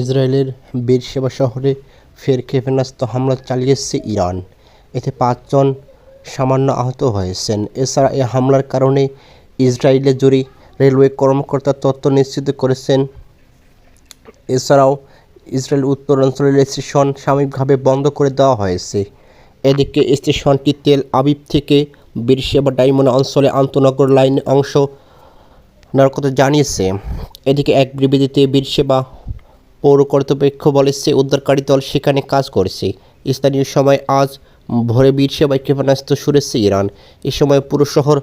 ইসরায়েলের বেরশেবা শহরে ফের ক্ষেপণাস্ত্র হামলা চালিয়েছে ইরান। এতে পাঁচজন সামান্য আহত হয়েছেন। এছাড়া এই হামলার কারণে ইসরায়েলে জুড়ে রেলওয়ে কর্মকর্তা তথ্য নিশ্চিত করেছেন। এছাড়াও ইসরায়েল উত্তরাঞ্চলের স্টেশন সাময়িকভাবে বন্ধ করে দেওয়া হয়েছে। এদিকে স্টেশনটি তেল আবিব থেকে বীরশেবা ডায়মন্ড অঞ্চলে আন্তনগর লাইন অংশ নেওয়ার কথা জানিয়েছে। এদিকে এক বিবৃতিতে বীরসেবা পৌর কর্তৃপক্ষ বলেছে, উদ্ধারকারী দল সেখানে কাজ করছে। স্থানীয় সময় আজ ভোরে বীরসেবায় ক্ষেপণাস্ত্র ছুড়েছে ইরান। এ সময় পুরো শহর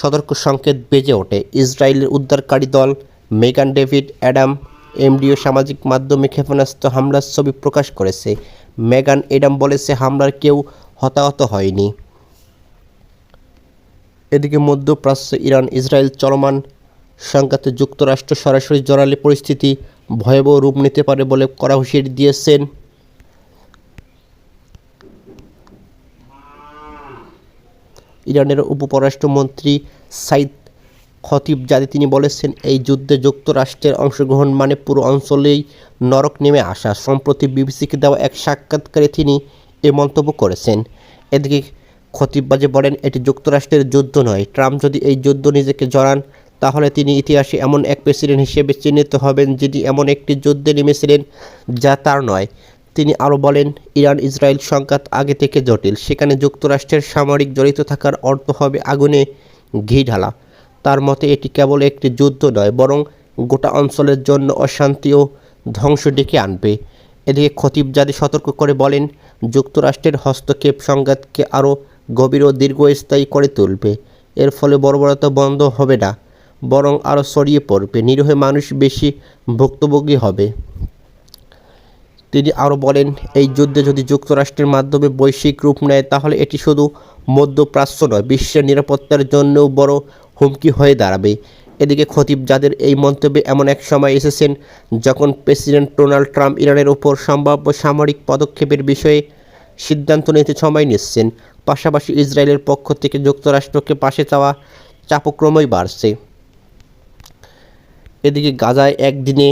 সতর্ক সংকেত বেজে ওঠে। ইসরায়েলের উদ্ধারকারী দল মেগান ডেভিড অ্যাডাম, এমডিও সামাজিক মাধ্যমে ক্ষেপণাস্ত্র হামলার ছবি প্রকাশ করেছে। মেগান এডাম বলেছে, হামলার কেউ হতাহত হয়নি। এদিকে মধ্যপ্রাচ্যে ইরান ইসরায়েল চলমান সংঘাতে যুক্তরাষ্ট্র সরাসরি জড়ালে পরিস্থিতি ভয়াবহ রূপ নিতে পারে বলে কড়া হুঁশিয়ারি দিয়েছেন। ইরানের উপপররাষ্ট্রমন্ত্রী সাইদ খতিবজাদে তিনি বলেছেন, এই যুদ্ধে যুক্তরাষ্ট্রের অংশগ্রহণ মানে পুরো অঞ্চলেই নরক নেমে আসা। সম্প্রতি বিবিসিকে দেওয়া এক সাক্ষাৎকারে তিনি এ মন্তব্য করেছেন। এদিকে খতিব বাজে বলেন, এটি যুক্তরাষ্ট্রের যুদ্ধ নয়। ট্রাম্প যদি এই যুদ্ধ নিজেকে জড়ান তাহলে তিনি ইতিহাসে এমন এক প্রেসিডেন্ট হিসেবে চিহ্নিত হবেন যিনি এমন একটি যুদ্ধে নেমেছিলেন যা তার নয়। তিনি আরও বলেন ইরান ইসরায়েল সংঘাত আগে থেকে জটিল। সেখানে যুক্তরাষ্ট্রের সামরিক জড়িত থাকার অর্থ হবে আগুনে ঘি ঢালা। তার মতে, এটি কেবল একটি যুদ্ধ নয়, বরং গোটা অঞ্চলের জন্য অশান্তি ও ধ্বংস ডেকে আনবে। এদিকে খতিবজাদে সতর্ক করে বলেন, যুক্তরাষ্ট্রের হস্তক্ষেপ সংঘাতকে আরও গভীর ও দীর্ঘস্থায়ী করে তুলবে। এর ফলে বর্বরতা বন্ধ হবে না। বরং আরও ছড়িয়ে পড়বে। নিরীহ মানুষ বেশি ভুক্তভোগী হবে। তিনি আরও বলেন, এই যুদ্ধে যদি যুক্তরাষ্ট্রের মাধ্যমে বৈশ্বিক রূপ নেয়, তাহলে এটি শুধু মধ্যপ্রাচ্য নয়, বিশ্বের নিরাপত্তার জন্যও বড় হুমকি হয়ে দাঁড়াবে। এদিকে খতিব যাদের এই মন্তব্যে এমন এক সময় এসেছেন, যখন প্রেসিডেন্ট ডোনাল্ড ট্রাম্প ইরানের ওপর সম্ভাব্য সামরিক পদক্ষেপের বিষয়ে সিদ্ধান্ত নিতে সময় নিচ্ছেন, পাশাপাশি ইসরায়েলের পক্ষ থেকে যুক্তরাষ্ট্রকে পাশে চাওয়া চাপক্রমই বাড়ছে। এদিকে গাজায় একদিনে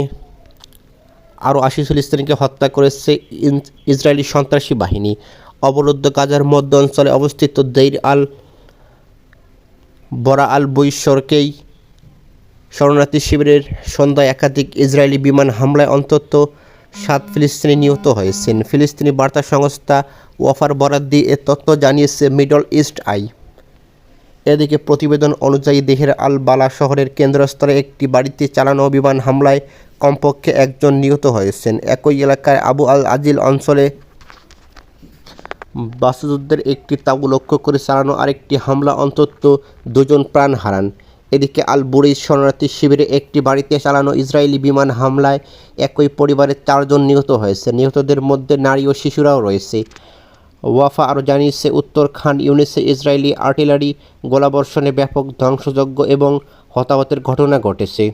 আরও আশি ফিলিস্তিনিকে হত্যা করেছে ইসরায়েলি সন্ত্রাসী বাহিনী। অবরুদ্ধ গাজার মধ্য অঞ্চলে অবস্থিত দেইর আল বরা আল বৈশ্বরকেই শরণার্থী শিবিরের সন্ধ্যায় একাধিক ইসরায়েলি বিমান হামলায় অন্তত সাত ফিলিস্তিনি নিহত হয়েছেন। ফিলিস্তিনি বার্তা সংস্থা ওয়াফার বরাদ্দি এ তথ্য জানিয়েছে মিডল ইস্ট আই। এদিকে প্রতিবেদন অনুযায়ী দেহের আল বালা শহরের কেন্দ্রস্থলে একটি বাড়িতে চালানো বিমান হামলায় কমপক্ষে একজন নিহত হয়েছেন। একই এলাকায় আবু আল আজিল অঞ্চলে বাস্তুযুদ্ধের একটি তাঁবু লক্ষ্য করে চালানো আরেকটি হামলা অন্তত দুজন প্রাণ হারান। এদিকে আল বুরিজ শরণার্থী শিবিরে একটি বাড়িতে চালানো ইসরায়েলি বিমান হামলায় একই পরিবারের চারজন নিহত হয়েছে। নিহতদের মধ্যে নারী ও শিশুরাও রয়েছে। ওয়াফা আরও জানিয়েছে উত্তর খান ইউনিসে ইসরায়েলি আর্টিলারি গোলাবর্ষণে ব্যাপক ধ্বংসযজ্ঞ এবং হতাহতের ঘটনা ঘটেছে।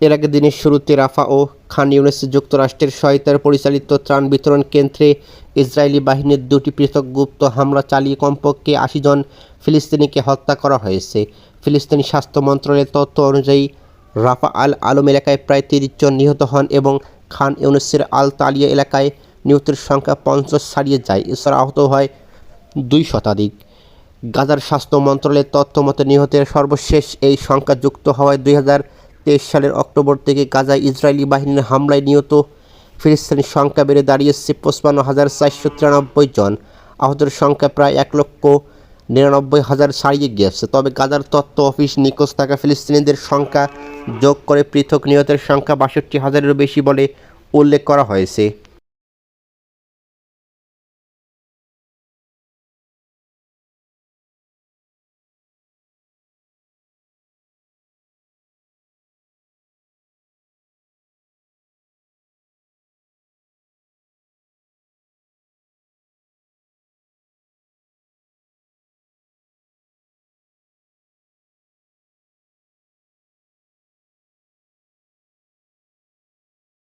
এর আগে দিনের শুরুতে রাফা ও খান ইউনিসে যুক্তরাষ্ট্রের সহায়তায় পরিচালিত ত্রাণ বিতরণ কেন্দ্রে ইসরায়েলি বাহিনীর দুটি পৃথক গুপ্ত হামলা চালিয়ে কমপক্ষে আশি জন ফিলিস্তিনিকে হত্যা করা হয়েছে। ফিলিস্তিনি স্বাস্থ্য মন্ত্রণালয়ের তথ্য অনুযায়ী, রাফা আল আলম এলাকায় প্রায় তিরিশ জন নিহত হন এবং খান ইউনিসের আল তালিয়া এলাকায় নিহতের সংখ্যা পঞ্চাশ ছাড়িয়ে যায়। এছাড়া আহত হয় দুই শতাধিক। গাজার স্বাস্থ্য মন্ত্রণালয়ের তথ্য মতে নিহতের সর্বশেষ এই সংখ্যা যুক্ত হওয়ায় দুই হাজার তেইশ সালের অক্টোবর থেকে গাজায় ইসরায়েলি বাহিনীর হামলায় নিহত ফিলিস্তিনির সংখ্যা বেড়ে দাঁড়িয়েছে পঁচপান্ন হাজার চারশো তিরানব্বই জন। আহতের সংখ্যা প্রায় এক লক্ষ নিরানব্বই হাজার ছাড়িয়ে গিয়েছে। তবে গাজার তথ্য অফিস নিখোঁজ থাকা ফিলিস্তিনিদের সংখ্যা যোগ করে পৃথক নিহতের সংখ্যা বাষট্টি হাজারেরও বেশি বলে উল্লেখ করা হয়েছে।